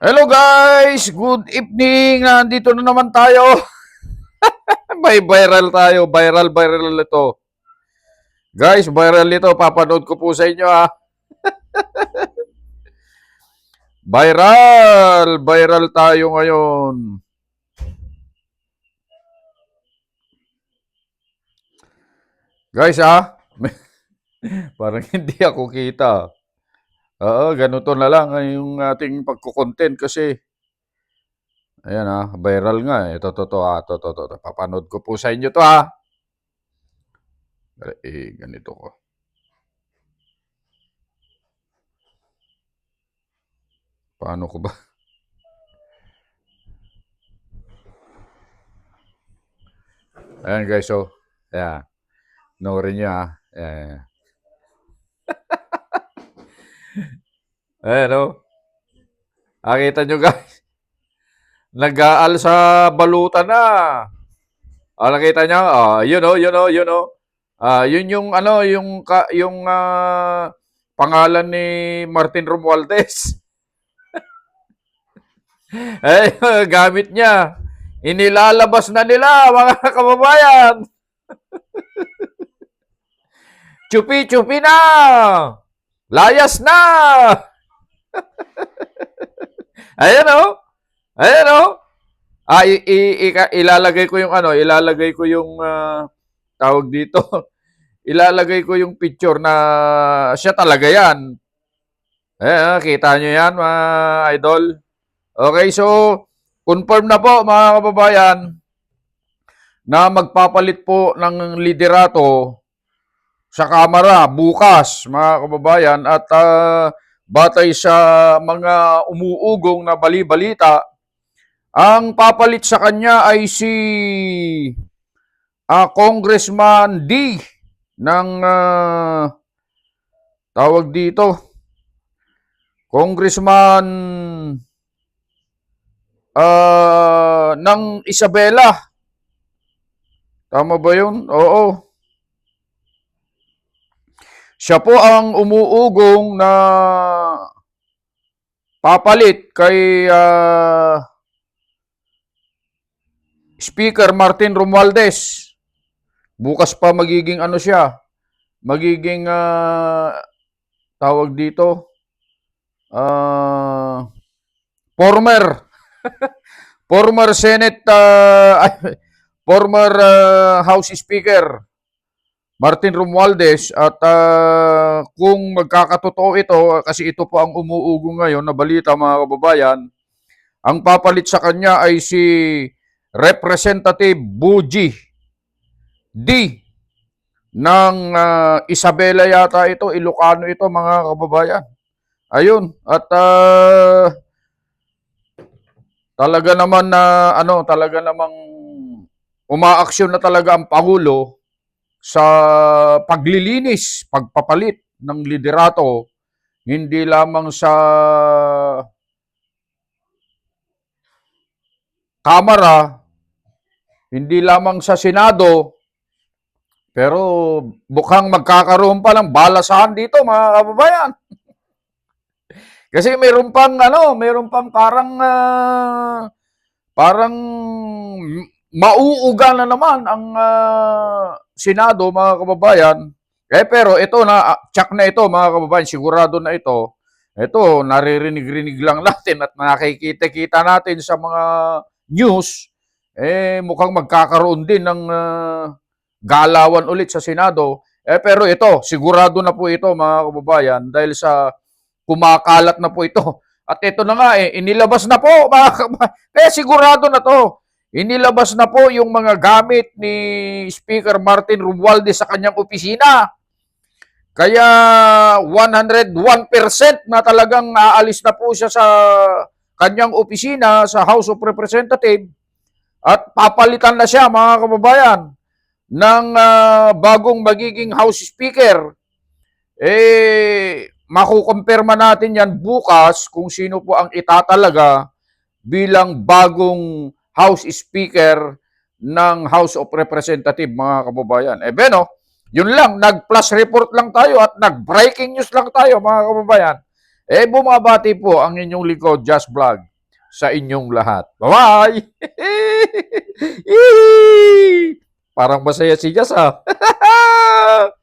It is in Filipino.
Hello guys! Good evening! Nandito na naman tayo. May viral tayo. Viral, viral ito. Guys, viral ito. Papanood ko po sa inyo ha. viral! Viral tayo ngayon. Guys ha. Parang hindi ako kita. Oo, ganito na lang ay yung ating pagkukontent kasi ayan ah, viral nga eh. Ito, to, to, ah, to, to, to, to. Papanood ko po sa inyo to ah. Eh, ganito ko. Paano ko ba? Ayan guys, so, ayan. Noorin nyo ah. Ayan, ayan. Ayan, oh. Nakita nyo guys. Nag-aal sa balutan na. Ah, nakita nyo? Ah, yun oh, yun oh, yun oh. Ah, yun yung ano, yung ka, yung ah, pangalan ni Martin Romualdez. eh, gamit niya. Inilalabas na nila, mga kababayan. Chupi-chupi na! Layas na! Ayan oh. Ayan oh. Ah, i- i- ika- ilalagay ko yung ano, ilalagay ko yung ah, tawag dito. ilalagay ko yung picture na siya talaga yan. Eh, kita nyo yan, mga idol. Okay, so, confirm na po, mga kababayan, na magpapalit po ng liderato sa Kamara bukas, mga kababayan, at ah, batay sa mga umuugong na bali-balita, ang papalit sa kanya ay si ah, Congressman D ng ah, tawag dito Congressman ah, ng Isabela. Tama ba yun? Oo. Siya po ang umuugong na papalit kay ah, Speaker Martin Romualdez. Bukas pa magiging ano siya, magiging ah, tawag dito, ah, former, former Senate, ay, former ah, House Speaker Martin Romualdez at ah, kung magkakatotoo ito, kasi ito po ang umuugo ngayon na balita mga kababayan, ang papalit sa kanya ay si Representative Buji D ng ah, Isabela yata ito, Ilocano ito mga kababayan. Ayun, at ah, talaga naman na ano, talaga namang umaaksyon na talaga ang Pangulo sa paglilinis, pagpapalit ng liderato, hindi lamang sa Kamara, hindi lamang sa Senado, pero mukhang magkakaroon pa ng balasahan dito mga kababayan. Kasi mayroon pang ano, mayroon pang parang ah, parang mauuga na naman ang ah, Senado mga kababayan. Eh pero ito na, ah, check na ito mga kababayan, sigurado na ito. Ito, naririnig-rinig lang natin at nakikita-kita natin sa mga news, eh mukhang magkakaroon din ng ah, galawan ulit sa Senado. Eh pero ito, sigurado na po ito mga kababayan dahil sa kumakalat na po ito. At ito na nga eh, inilabas na po mga kababayan. Kaya sigurado na to. Inilabas na po yung mga gamit ni Speaker Martin Romualdez sa kanyang opisina. Kaya 101% na talagang aalis na po siya sa kanyang opisina sa House of Representatives at papalitan na siya mga kababayan ng ah, bagong magiging House Speaker. Eh, makukumpirma natin yan bukas kung sino po ang itatalaga bilang bagong House Speaker ng House of Representatives mga kababayan. Eh, Beno, yun lang, nag-plus report lang tayo at nag-breaking news lang tayo mga kababayan. Eh, bumabati po ang inyong likod, Just Vlog. sa inyong lahat. Bye-bye! Parang masaya si Jess ah.